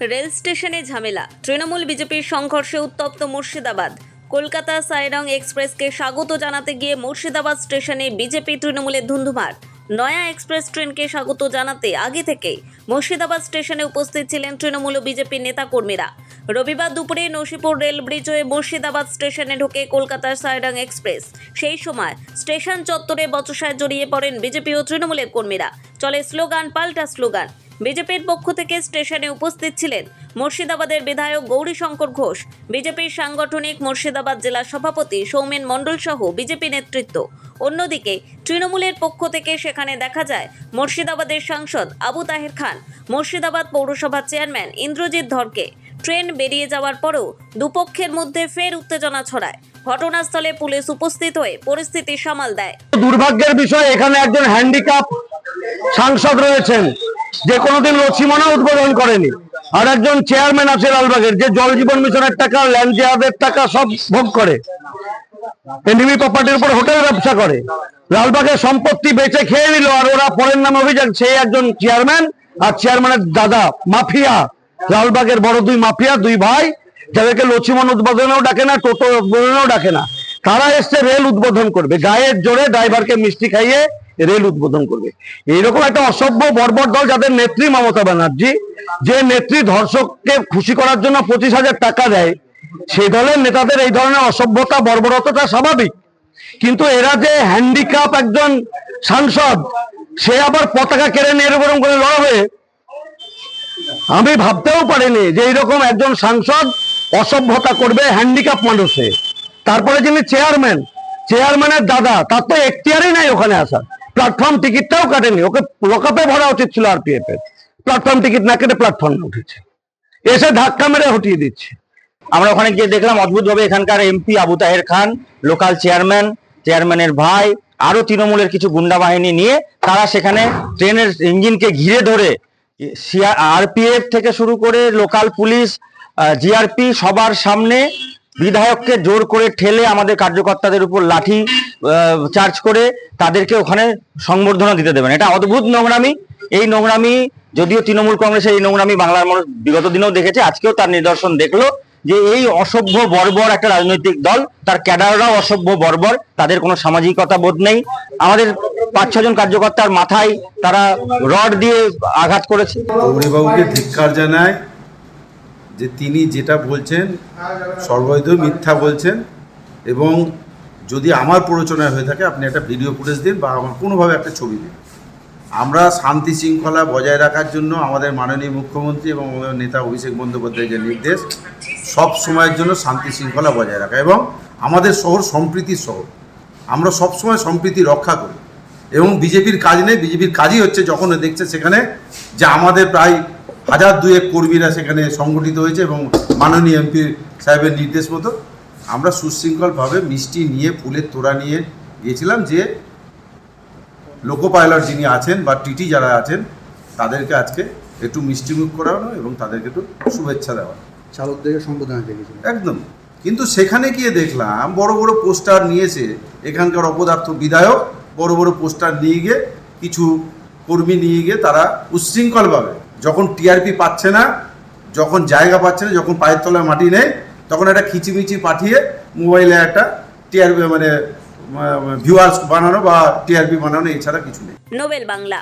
Rail স্টেশনে ঝামেলা। তৃণমূল বিজেপির সংঘর্ষে উত্তপ্ত মুর্শিদাবাদ। কলকাতা সাইরং এক্সপ্রেসকে স্বাগত জানাতে গিয়ে মুর্শিদাবাদ স্টেশনে বিজেপি তৃণমূলের ধুন্ধুমার। নয়া এক্সপ্রেস ট্রেনকে স্বাগত জানাতে আগে থেকেই মুর্শিদাবাদ স্টেশনে উপস্থিত ছিলেন তৃণমূল ও বিজেপির নেতাকর্মীরা। রবিবার দুপুরে নসিপুর রেল ব্রিজ হয়ে মুর্শিদাবাদ স্টেশনে ঢোকে কলকাতার সাইরাং এক্সপ্রেস। সেই সময় স্টেশন চত্বরে বচসায় জড়িয়ে পড়েন বিজেপি ও তৃণমূলের কর্মীরা। চলে স্লোগান, পাল্টা স্লোগান। বিজেপির পক্ষ থেকে স্টেশনে উপস্থিত ছিলেন মুর্শিদাবাদের বিধায়ক গৌরী শঙ্কর ঘোষ, বিজেপির সাংগঠনিক মুর্শিদাবাদ জেলা সভাপতি সৌমেন মণ্ডল সহ বিজেপি নেতৃত্ব। অন্যদিকে, তৃণমূলের পক্ষ থেকে সেখানে দেখা যায় মুর্শিদাবাদের সাংসদ আবু তাহের খান, মুর্শিদাবাদ পৌরসভার চেয়ারম্যান ইন্দ্রজিৎ ধরকে। ট্রেন বেরিয়ে যাওয়ার পরেও দুপক্ষের মধ্যে ফের উত্তেজনা ছড়ায়। ঘটনাস্থলে পুলিশ উপস্থিত হয়ে পরিস্থিতি সামাল দেয়। দুর্ভাগ্যের বিষয়, এখানে একজন হ্যান্ডিক্যাপ সাংসদ রয়েছেন। যে কোনোদিন লক্ষ্মীমনা উদ্বোধন করেনি। আর একজন চেয়ারম্যান আছে লালবাগের, যে জল জীবন মিশনের টাকা ল্যান্ড জেহাদের টাকা সব ভোগ করে। এনডিবি প্রপার্টির উপর হোটেল ব্যবসা করে। লালবাগের সম্পত্তি বেচে খেয়ে নিল আর ওরা পরের নামে অভিযোগ সেই একজন চেয়ারম্যান আর চেয়ারম্যানের দাদা, মাফিয়া। লালবাগের বড় দুই মাফিয়া, দুই ভাই, যাদেরকে লক্ষ্মীমন উদ্বোধনেও ডাকে না, টোটো উদ্বোধনেও ডাকে না। তারা এসছে রেল উদ্বোধন করবে। গায়ের জোরে ড্রাইভারকে মিষ্টি খাইয়ে রেল উদ্বোধন করবে। এইরকম একটা অসভ্য বর্বর দল যাদের নেত্রী মমতা ব্যানার্জি, যে নেত্রী ধর্ষককে খুশি করার জন্য পঁচিশ হাজার টাকা দেয় সেই দলের নেতাদের এই ধরনের অসভ্যতা, বর্বরতাটা স্বাভাবিক। কিন্তু এরা যে হ্যান্ডিক্যাপ একজন সাংসদ, সে আবার পতাকা কেড়ে নিয়ে এরকম করে লড়াবে, আমি ভাবতেও পারিনি যে এইরকম একজন সাংসদ অসভ্যতা করবে হ্যান্ডিক্যাপ মানুষে। তারপরে যিনি চেয়ারম্যান চেয়ারম্যানের দাদা, তার তো এখতিয়ারই নাই ওখানে আসার। প্ল্যাটফর্ম টিকিটটাও কাটেনি। ওকে লকআপে ভরা উচিত ছিল আর আরপিএফ এর। প্ল্যাটফর্ম টিকিট না কেটে প্ল্যাটফর্মে উঠেছে। এসে ধাক্কা মেরে হটিয়ে দিচ্ছে। আমরা ওখানে গিয়ে দেখলাম অদ্ভুতভাবে এখানকার MP Abu Taher Khan local chairman চেয়ারম্যানের ভাই আরও তৃণমূলের কিছু গুন্ডা বাহিনী নিয়ে তারা সেখানে ট্রেনের ইঞ্জিনকে ঘিরে ধরে আরপিএফ থেকে শুরু করে লোকাল পুলিশ জিআরপি সবার সামনে বিধায়ককে জোর করে ঠেলে আমাদের কার্যকর্তাদের উপর লাঠি চার্জ করে তাদেরকে ওখানে সংবর্ধনা দিতে দেবেন। এটা অদ্ভুত নোংরামি। এই নোংরামি, যদিও তৃণমূল কংগ্রেসের এই নোংরামি বাংলার মানুষ বিগত দিনেও দেখেছে, আজকেও তার নিদর্শন দেখল যে এই অসভ্য বর্বর একটা রাজনৈতিক দল, তার ক্যাডাররাও অসভ্য বর্বর, তাদের কোনো সামাজিকতা বোধ নেই। আমাদের পাঁচ, ছজন কার্যকর্তার মাথায় তারা রড দিয়ে আঘাত করেছে। জানায় যে তিনি যেটা বলছেন, সর্বৈধ মিথ্যা বলছেন এবং যদি আমার প্ররোচনায় হয়ে থাকে, আপনি একটা ভিডিও ফুটেজ দিন বা আমার কোনোভাবে একটা ছবি দিন। আমরা শান্তি শৃঙ্খলা বজায় রাখার জন্য আমাদের মাননীয় মুখ্যমন্ত্রী এবং আমাদের নেতা অভিষেক বন্দ্যোপাধ্যায়ের যে নির্দেশ, সব সময়ের জন্য শান্তি শৃঙ্খলা বজায় রাখা এবং আমাদের শহর সম্প্রীতির শহর। আমরা সব সময় সম্প্রীতি রক্ষা করি এবং বিজেপির কাজ নেই, বিজেপির কাজই হচ্ছে যখন দেখছে সেখানে যে আমাদের প্রায় হাজার দুয়েক কর্মীরা সেখানে সংগঠিত হয়েছে এবং মাননীয় এমপি সাহেবের নির্দেশ মতো আমরা সুশৃঙ্খলভাবে মিষ্টি নিয়ে ফুলের তোড়া নিয়ে গিয়েছিলাম যে লোকো পাইলট যিনি আছেন বা টিটি যারা আছেন তাদেরকে আজকে একটু মিষ্টিমুখ করানো এবং তাদেরকে একটু শুভেচ্ছা দেওয়া। চালকদেরকে সম্বোধনা একদম। কিন্তু সেখানে গিয়ে দেখলাম বড় বড় পোস্টার নিয়েছে এখানকার অপদার্থ বিধায়ক বড় বড় পোস্টার নিয়ে গিয়ে কিছু কর্মী নিয়ে গিয়ে তারা উচ্ছৃঙ্খলভাবে যখন টিআরপি পাচ্ছে না, যখন জায়গা পাচ্ছে না, যখন পায়ের তলায় মাটি নেই, তখন একটা খিচিমিচি পাঠিয়ে মোবাইলে একটা টিআরপি মানে ভিউয়ার্স বানানো বা টিআরপি বানানো, এছাড়া কিছু নেই। নোবেল বাংলা।